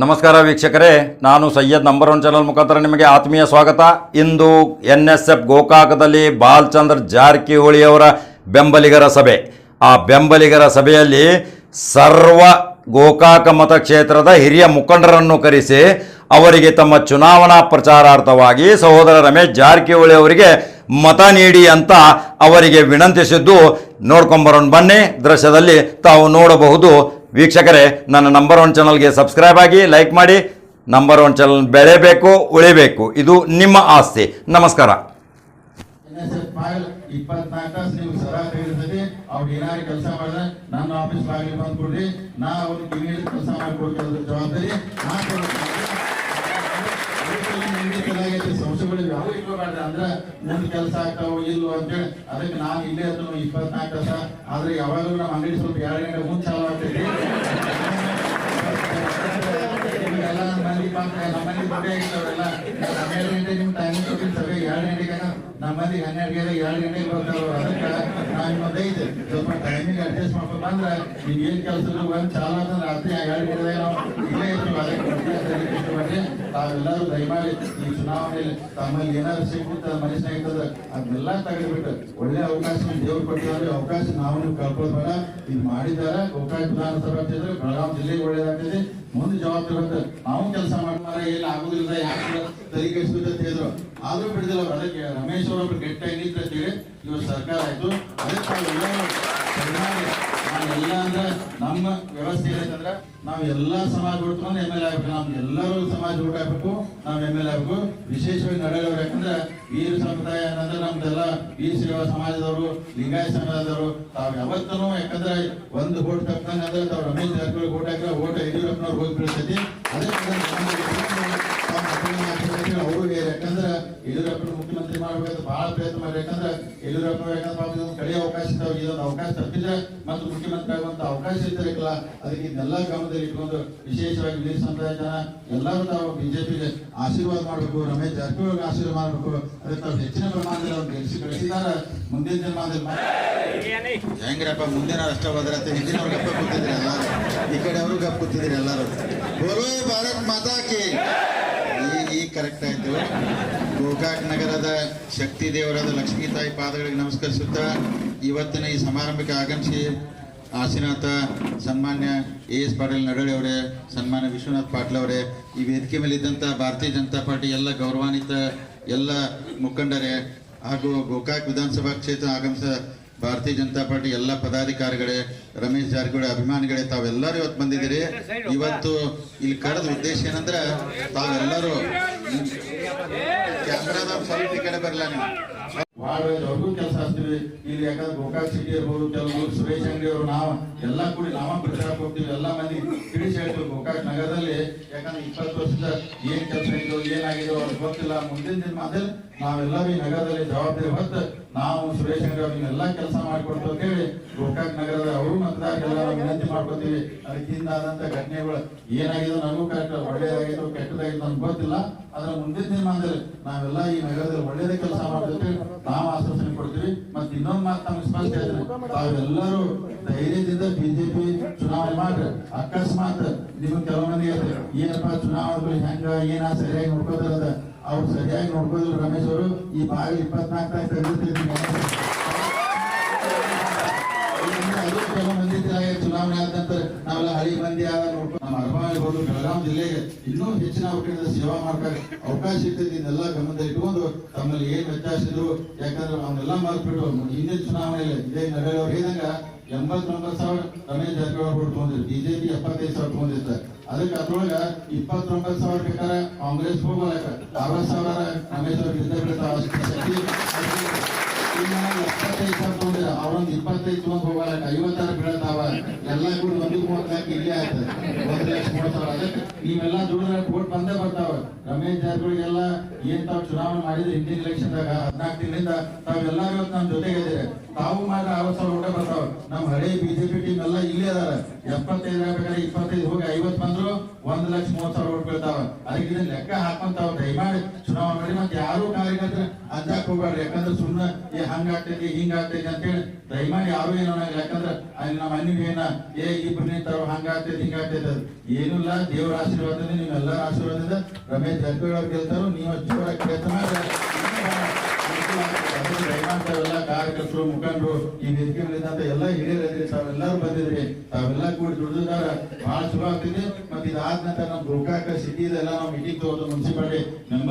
ನಮಸ್ಕಾರ ವೀಕ್ಷಕರೇ, ನಾನು ಸೈಯದ್ ನಂಬರ್ ಒನ್ ಚಾನಲ್ ಮುಖಾಂತರ ನಿಮಗೆ ಆತ್ಮೀಯ ಸ್ವಾಗತ. ಇಂದು ಎನ್ ಎಸ್ ಎಫ್ ಗೋಕಾಕದಲ್ಲಿ ಬಾಲ್ಚಂದ್ರ ಜಾರಕಿಹೊಳಿ ಅವರ ಬೆಂಬಲಿಗರ ಸಭೆ. ಆ ಬೆಂಬಲಿಗರ ಸಭೆಯಲ್ಲಿ ಸರ್ವ ಗೋಕಾಕ ಮತಕ್ಷೇತ್ರದ ಹಿರಿಯ ಮುಖಂಡರನ್ನು ಕರೆಸಿ, ಅವರಿಗೆ ತಮ್ಮ ಚುನಾವಣಾ ಪ್ರಚಾರಾರ್ಥವಾಗಿ ಸಹೋದರ ರಮೇಶ್ ಜಾರಕಿಹೊಳಿ ಅವರಿಗೆ ಮತ ನೀಡಿ ಅಂತ ಅವರಿಗೆ ವಿನಂತಿಸಿದ್ದು ನೋಡ್ಕೊಂಬರೋಣ ಬನ್ನಿ. ದೃಶ್ಯದಲ್ಲಿ ತಾವು ನೋಡಬಹುದು. ವೀಕ್ಷಕರೇ, ನನ್ನ ನಂಬರ್ ಒನ್ ಚಾನಲ್ಗೆ ಸಬ್ಸ್ಕ್ರೈಬ್ ಆಗಿ ಲೈಕ್ ಮಾಡಿ. ನಂಬರ್ ಒನ್ ಚಾನಲ್ ಬೆಳೆಬೇಕು ಉಳಿಬೇಕು. ಇದು ನಿಮ್ಮ ಆಸ್ತಿ. ನಮಸ್ಕಾರ. ಜವಾಬ್ದಾರಿ ಚೆನ್ನಾಗೈತೆ, ಸಂಸ್ಥೆಗಳು ಯಾವ ಇಟ್ಕೋಬಾರ್ದು ಅಂದ್ರೆ ಮುಂದ್ ಕೆಲಸ ಆಗ್ತಾವ ಇಲ್ವೋ ಅಂತೇಳಿ ಅದಕ್ಕೆ ನಾನು ಇಲ್ಲೇ ಅದನ್ನು ಇಪ್ಪತ್ನಾಲ್ಕು ತಾಸ ಆದ್ರೆ ಯಾವಾಗಲೂ ನಮ್ಮ ಅಂಗಡಿ ಸ್ವಲ್ಪ ಎರಡು ಗಂಟೆ ಮುಂದೆ ಚಾಲು ಆಗ್ತೈತಿ. ಎಲ್ಲ ನಮ್ಮ ಮನೆ ಪಾಪ ನಮ್ಮ ಮನೆ ಹನ್ನೆರಡು ನಿಮ್ಮ ಟೈಮ್ ಸಭೆ ಎರಡು ಗಂಟೆಗೆ ನಮ್ಮ ಮನೆಗೆ ಹನ್ನೆರಡು ಎರಡು ಗಂಟೆಗೆ ಅದಕ್ಕೆ ನಾನು ಇನ್ನೊಂದು ಐತೆ ಸ್ವಲ್ಪ ಮಾಡ್ಕೊಂಡು ಬಂದ್ರೆ ನೀವು ಏನ್ ಕೆಲಸ ಬಂದು ಚಾಲು ಆದ್ರೆ ರಾತ್ರಿ ಎರಡು ಗಂಟೆಗೆ ನಾವು ಇಲ್ಲೇ. ಇರ್ತೀವಿ ಅದಕ್ಕೆ ಇಷ್ಟಪಟ್ಟೆ ತಾವೆಲ್ಲರೂ ದಯಮಾಡಿ ಈ ಚುನಾವಣೆಯಲ್ಲಿ ತಮ್ಮಲ್ಲಿ ಏನಾದ್ರು ಸಿಕ್ಕುತ್ತ ಮನುಷ್ಯನ ಅದೆಲ್ಲ ಅದನ್ನೆಲ್ಲ ತೆಗೆದುಬಿಟ್ಟು ಒಳ್ಳೆ ಅವಕಾಶ ದೇವ್ರು ಕೊಟ್ಟಿದ್ದಾರೆ ಅವಕಾಶ ನಾವು ನೀವು ಕಳ್ಕೊಳ್ಳೋದ್ ಬೇಡ. ಇದು ಮಾಡಿದ್ದಾರೆ ಗೋಕಾಕ್ ವಿಧಾನಸಭಾ ಕ್ಷೇತ್ರ ಬೆಳಗಾವಿ ಜಿಲ್ಲೆಗೆ ಒಳ್ಳೇದಾಗ್ತದೆ. ಮುಂದೆ ಜವಾಬ್ದಾರಿ ನಾವು ಕೆಲಸ ಮಾಡ್ತಾರೆ, ಏನು ಆಗುದಿಲ್ಲ, ಯಾಕೆ ತಲೆ ಕೆಡಿಸ್ಬೇಕು ಅಂತ ಹೇಳಿದ್ರು. ಆದ್ರೂ ಬಿಡಿದಿಲ್ಲ, ಅದಕ್ಕೆ ರಮೇಶ್ ಅವರು ಕೆಟ್ಟ ನಿಂತ ಅಂತೇಳಿ ಇವತ್ತು ಸರ್ಕಾರ ಆಯ್ತು. ಅದಕ್ಕೆ ತಾವೆಲ್ಲರೂ ಚೆನ್ನಾಗಿ ನಾವೆಲ್ಲ ಅಂದ್ರೆ ನಮ್ಮ ವ್ಯವಸ್ಥೆ ಏನಂತಂದ್ರೆ ನಾವು ಎಲ್ಲ ಸಮಾಜ ಹುಡ್ಕೊಂಡು ಎಂ ಎಲ್ ಎ ಆಗ್ಬೇಕು. ನಮ್ಗೆ ಎಲ್ಲರೂ ಸಮಾಜ ಹುಟ್ಟಾಗಬೇಕು ನಾವು ಎಂ ಎಲ್ ಎ ಆಗ್ಬೇಕು. ವಿಶೇಷವಾಗಿ ನಡೆಯವ್ರು ಯಾಕಂದ್ರೆ ವೀರ ಸಮುದಾಯ ಏನಂದ್ರೆ ನಮ್ದೆಲ್ಲ ವೀರ ಸೇವಾ ಸಮಾಜದವರು, ಲಿಂಗಾಯತ ಸಮಾಜದವರು. ತಾವು ಯಾವತ್ತೂ ಯಾಕಂದ್ರೆ ಒಂದು ಓಟ್ ತಪ್ಪಂಗಂದ್ರೆ ತಾವು ರಮೇಶ್ ಜಾರಕಿಹೊಳಿ ಓಟ್ ಹಾಕಿದ್ರೆ ಓಟ್ ಯಡಿಯೂರಪ್ಪನವ್ರು ಹೋಗಿ ಬೀಳ್ತೈತಿ. ಅದೇ ಯಡಿಯೂರಪ್ಪ ಯಾಕಂದ್ರೆ ಪಾಪ ಇದೊಂದು ಕಡೆಯ ಅವಕಾಶ ಇದ್ದಾವೆ ಇದೊಂದು ಅವಕಾಶ ತಪ್ಪಿದ್ರೆ ಮತ್ತು ಮುಖ್ಯಮಂತ್ರಿ ಆಗುವಂತ ಅವಕಾಶ ಇದ್ದಿರಲಿಲ್ಲ ಅದಕ್ಕೆ ಇದನ್ನೆಲ್ಲ ಗಮನದಲ್ಲಿ ಇಟ್ಕೊಂಡು ವಿಶೇಷವಾಗಿ ವೀರ ಸಮುದಾಯ ಜನ ಎಲ್ಲರೂ ತಾವು ಬಿಜೆಪಿಗೆ ಆಶೀರ್ವಾದ ಮಾಡಬೇಕು, ರಮೇಶ್ ಜಾರಕಿಹೊಳಿ ಆಶೀರ್ವಾದ ಮಾಡಬೇಕು. ಅದಕ್ಕೆ ತಾವು ಹೆಚ್ಚಿನ ಪ್ರಮಾಣದಲ್ಲಿ ಅವ್ರು ಗೆಲ್ಲಿಸಿ ಕಳಿಸಿದ್ದಾರೆ. ಮುಂದಿನ ಜನ್ಮದಲ್ಲಿ ಹೆಂಗ್ರಪ್ಪ, ಮುಂದಿನ ಅಷ್ಟ ಭದ್ರತೆ ಹಿಂದಿನವ್ರು ಗಪ್ಪ ಕೂತಿದ್ರಿ ಎಲ್ಲರೂ. ಈ ಕಡೆ ಅವರು ಗಪ್ಪ ಕೂತಿದ್ರಿ ಎಲ್ಲರೂ. ಬೋಲೋ ಭಾರತ್ ಮಾತಾ ಕಿ. ಕರೆಕ್ಟ್ ಆಯಿತು. ಗೋಕಾಕ್ ನಗರದ ಶಕ್ತಿ ದೇವರಾದ ಲಕ್ಷ್ಮೀ ತಾಯಿ ಪಾದಗಳಿಗೆ ನಮಸ್ಕರಿಸುತ್ತಾ ಇವತ್ತಿನ ಈ ಸಮಾರಂಭಕ್ಕೆ ಆಗಮಿಸಿ ಆಶೀನಾಥ ಸನ್ಮಾನ್ಯ ಎ ಎಸ್ ಪಾಟೀಲ್ ನಡಳಿ ಅವರೇ, ಸನ್ಮಾನ್ಯ ವಿಶ್ವನಾಥ್ ಪಾಟೀಲ್ ಅವರೇ, ಈ ವೇದಿಕೆ ಮೇಲೆ ಇದ್ದಂಥ ಭಾರತೀಯ ಜನತಾ ಪಾರ್ಟಿ ಎಲ್ಲ ಗೌರವಾನ್ವಿತ ಎಲ್ಲ ಮುಖಂಡರೇ ಹಾಗೂ ಗೋಕಾಕ್ ವಿಧಾನಸಭಾ ಕ್ಷೇತ್ರ ಆಗಮಿಸ ಭಾರತೀಯ ಜನತಾ ಪಾರ್ಟಿ ಎಲ್ಲ ಪದಾಧಿಕಾರಿಗಳೇ, ರಮೇಶ್ ಜಾರಕಿಹೊಳಿ ಅಭಿಮಾನಿಗಳೇ, ತಾವೆಲ್ಲರೂ ಇವತ್ತು ಬಂದಿದ್ದೀರಿ. ಇವತ್ತು ಇಲ್ಲಿ ಕರೆದ ಉದ್ದೇಶ ಏನಂದ್ರೆ ತಾವೆಲ್ಲರೂ ಕ್ಯಾಮ್ರಾದ ಸ್ವಲ್ಪ ಕಡೆ ಬರಲ್ಲ ನೀವು. ಅವ್ರಿಗೂ ಕೆಲಸ ಹಚ್ತೀವಿ ಇಲ್ಲಿ ಯಾಕಂದ್ರೆ ಗೋಕಾಕ್ ಸಿಟಿ ಇರ್ಬೋದು ಕೆಲವು ಸುರೇಶ್ ಅಂಗಡಿ ಅವರು, ನಾವು ಎಲ್ಲ ಕೂಡಿ ನಾವ ಪ್ರಚಾರಕ್ಕೆ ಹೋಗ್ತೀವಿ ಎಲ್ಲ ಮಂದಿ ತಿಳಿಸಿ ಹೇಳ್ತೀವಿ ಗೋಕಾಕ್ ನಗರದಲ್ಲಿ. ಯಾಕಂದ್ರೆ ಇಪ್ಪತ್ತು ವರ್ಷದ ಏನ್ ಕೆಲಸ ಇದೋ ಏನಾಗಿದೆ ಅವ್ರಿಗೆ ಗೊತ್ತಿಲ್ಲ. ಮುಂದಿನ ದಿನಮಾನದಲ್ಲಿ ನಾವೆಲ್ಲರೂ ಈ ನಗರದಲ್ಲಿ ಜವಾಬ್ದಾರಿ ಹೊತ್ತು ನಾವು ಸುರೇಶ್ ಅಂಗಡಿ ಅವ್ರಿಗೆಲ್ಲ ಕೆಲಸ ಹೇಳಿ ಗೋಕಾಕ್ ನಗರದ ಅವರು ಮತದಾರರೆಲ್ಲ ವಿನಂತಿ ಮಾಡ್ಕೊತೀವಿ. ಅದಕ್ಕಿಂದ ಆದಂತ ಘಟನೆಗಳು ಏನಾಗಿದೆ ನನಗೂ ಕರೆಕ್ಟ್ ಒಳ್ಳೇದಾಗಿದೋ ಕೆಟ್ಟದಾಗಿದೋ ನನ್ಗೆ ಗೊತ್ತಿಲ್ಲ. ಅದ್ರ ಮುಂದಿನ ಅಂದ್ರೆ ನಾವೆಲ್ಲ ಈ ನಗರದಲ್ಲಿ ಒಳ್ಳೇದೇ ಕೆಲಸ ಮಾಡಿದ್ರೆ ನಾವು ಆಶ್ವಾಸನೆ ಕೊಡ್ತೀವಿ. ಮತ್ತೆ ಇನ್ನೊಂದು ಮಾತು ನಮ್ಗೆ ಸ್ಪಷ್ಟ ಹೇಳಿದ್ರೆ ತಾವೆಲ್ಲರೂ ಧೈರ್ಯದಿಂದ ಬಿಜೆಪಿ ಚುನಾವಣೆ ಮಾಡ್ರಿ. ಅಕಸ್ಮಾತ್ ನಿಮ್ಗೆ ಕೆಲವು ಮಂದಿ ಏನಪ್ಪಾ ಚುನಾವಣೆಗಳು ಹೆಂಗ, ಏನ ಸರಿಯಾಗಿ ನೋಡ್ಕೋತಾರದ ಅವ್ರು ಸರಿಯಾಗಿ ನೋಡ್ಕೋದಿಲ್ಲ ರಮೇಶ್ ಅವರು. ಈ ಬಾವಿ ಇಪ್ಪತ್ನಾಲ್ಕು ಅದು ಕೆಲವು ಮಂದಿ ಚುನಾವಣೆ ಆದ ನಂತರ? ನಾವೆಲ್ಲ ಹಳಿ ಮಂದಿ ಆದ ನೋಡ್ಕೊಂಡು ಬೆಳಗಾಂ ಜಿಲ್ಲೆಗೆ ಇನ್ನೂ ಹೆಚ್ಚಿನ ಅವಕಾಶದ ಸೇವಾ ಮಾಡ್ತಾರೆ ಅವಕಾಶ ಇರ್ತೈತಿ ಇದನ್ನೆಲ್ಲ ಗಮನದಲ್ಲಿ ಇಟ್ಕೊಂಡು ತಮ್ಮಲ್ಲಿ ಏನು ವ್ಯತ್ಯಾಸ ಇದ್ರು ಯಾಕಂದ್ರೆ ಅವನ್ನೆಲ್ಲ ಮಾರ್ಬಿಟ್ಟು ಹಿಂದಿನ ಚುನಾವಣೆಯಲ್ಲಿ ಇದೇ ನಗರ ಅವ್ರು ಹೇಳಿದಂಗ ಎಂಬತ್ತೊಂಬತ್ತು ಸಾವಿರ ರಮೇಶ್ ಜಾರಕಿಹೊಳಿ ಅವರು ತಗೊಂಡಿದ್ರು. ಬಿಜೆಪಿ ಎಪ್ಪತ್ತೈದು ಸಾವಿರ ತಗೊಂಡಿರ್ತ ಅದಕ್ಕೆ ಅದ್ರೊಳಗ ಇಪ್ಪತ್ತೊಂಬತ್ತು ಸಾವಿರ ಬೇಕಾದ್ರೆ ಕಾಂಗ್ರೆಸ್ ಹೋಗಲ್ಲ ಅರವತ್ತು ಸಾವಿರ ರಮೇಶ್ ಅವ್ರಿಗೆ ಇದ್ದೇ ಬಿಡ್ತಾವ ಅವರೊಂದು ಇಪ್ಪತ್ತೈದು ತಗೊಂಡ್ ಹೋಗಲಕ್ಕ ಐವತ್ತಾರು ಬೀಳತಾವ ಎಲ್ಲ ಕೂಡ ಒಂದು ಮೂವತ್ನಾಲ್ಕು ಇಲ್ಲೇ ಆಯ್ತು. ಸಾವಿರ ಅದಕ್ಕೆ ನೀವೆಲ್ಲ ದುಡಿದ್ರೆ ಓಟ್ ಬಂದೇ ಬರ್ತಾವ ರಮೇಶ್ ಜಾರಕಿಹೊಳಿಗೆಲ್ಲ ಏನ್ ತಾವು ಚುನಾವಣೆ ಮಾಡಿದ್ರೆ ಹಿಂದಿನ ಎಲೆಕ್ಷನ್ ದಾಗ ಹದಿನಾಲ್ಕು ತಿಂಗಳಿಂದ ತಾವೆಲ್ಲ ಇವತ್ತು ನಮ್ಮ ಜೊತೆಗೆ ಇದ್ದೀರಿ. ತಾವು ಮಾತ್ರ ಆರು ಸಾವಿರ ಓಟ ಬರ್ತಾವ ನಮ್ಮ ಹಳೆ ಬಿಜೆಪಿ ಟೀಮ್ ಎಲ್ಲ ಇಲ್ಲೇ ಅದಾರ. ಎಪ್ಪತ್ತೈದು ಆಗ್ಬೇಕಾದ್ರೆ ಇಪ್ಪತ್ತೈದು ಹೋಗಿ ಐವತ್ತು ಬಂದ್ರು ಒಂದ್ ಲಕ್ಷ ಮೂವತ್ ಸಾವಿರ ಓಟ್ ಬೀಳ್ತಾವ. ಅದಕ್ಕೆ ಇದನ್ನ ಲೆಕ್ಕ ಹಾಕೊಂತಾವ. ದಯಮಾಡಿ ಚುನಾವಣೆ ಮಾಡಿ ಮತ್ತೆ ಯಾರು ಕಾರ್ಯಕರ್ತರು ಅಂಜಾಕ್ ಹೋಗ್ಬೇಡ್ರಿ ಯಾಕಂದ್ರೆ ಸುಮ್ಮನೆ ಏ ಹಂಗಾಗ್ತೈತಿ ಹಿಂಗಾಗ್ತೈತಿ ಅಂತೇಳಿ ದಯಮಾಡಿ ಯಾರು ಏನೋ ಯಾಕಂದ್ರೆ ಅಲ್ಲಿ ನಮ್ಮ ಮನೆಗೆ ಏನ ಏ ಇಬ್ರು ನಿಂತಾವ ಹಂಗಾಗ್ತೈತಿ ಹಿಂಗಾಗ್ತೈತಿ ಅದು ಏನೂ ಇಲ್ಲ. ದೇವರ ಆಶೀರ್ವಾದದಿಂದ ನಿಮ್ಮೆಲ್ಲರ ಆಶೀರ್ವಾದದಿಂದ ರಮೇಶ್ ಜಾರಕಿಹೊಳಿ ಅವ್ರು ಗೆಲ್ತಾರೋ, ನೀವು ಜೋರಾಗಿ ಕೆಲಸ ಎಲ್ಲ ಕಾರ್ಯಕರ್ತರು ಮುಖಂಡರು ಈ ವೇದಿಕೆ ಮೇಲಿದ್ದಂತ ಎಲ್ಲ ಹಿರಿಯರಿದ್ರಿ ತಾವೆಲ್ಲರೂ ಬಂದಿದ್ರಿ ತಾವೆಲ್ಲ ಕೂಡಿ ದುಡಿದಾರ ಬಹಳ ಚಲೋ ಆಗ್ತಿದೆ ಮತ್ತೆ ಇದಾದ ನಂತರ ನಮ್ಮ ಗೋಕಾಕ ಸಿಟಿ ಎಲ್ಲ ನಾವು ಮೀಟಿಂಗ್ ತಗೋದು ಮುನ್ಸಿಪಾಲಿಟಿ ನಮ್ಮ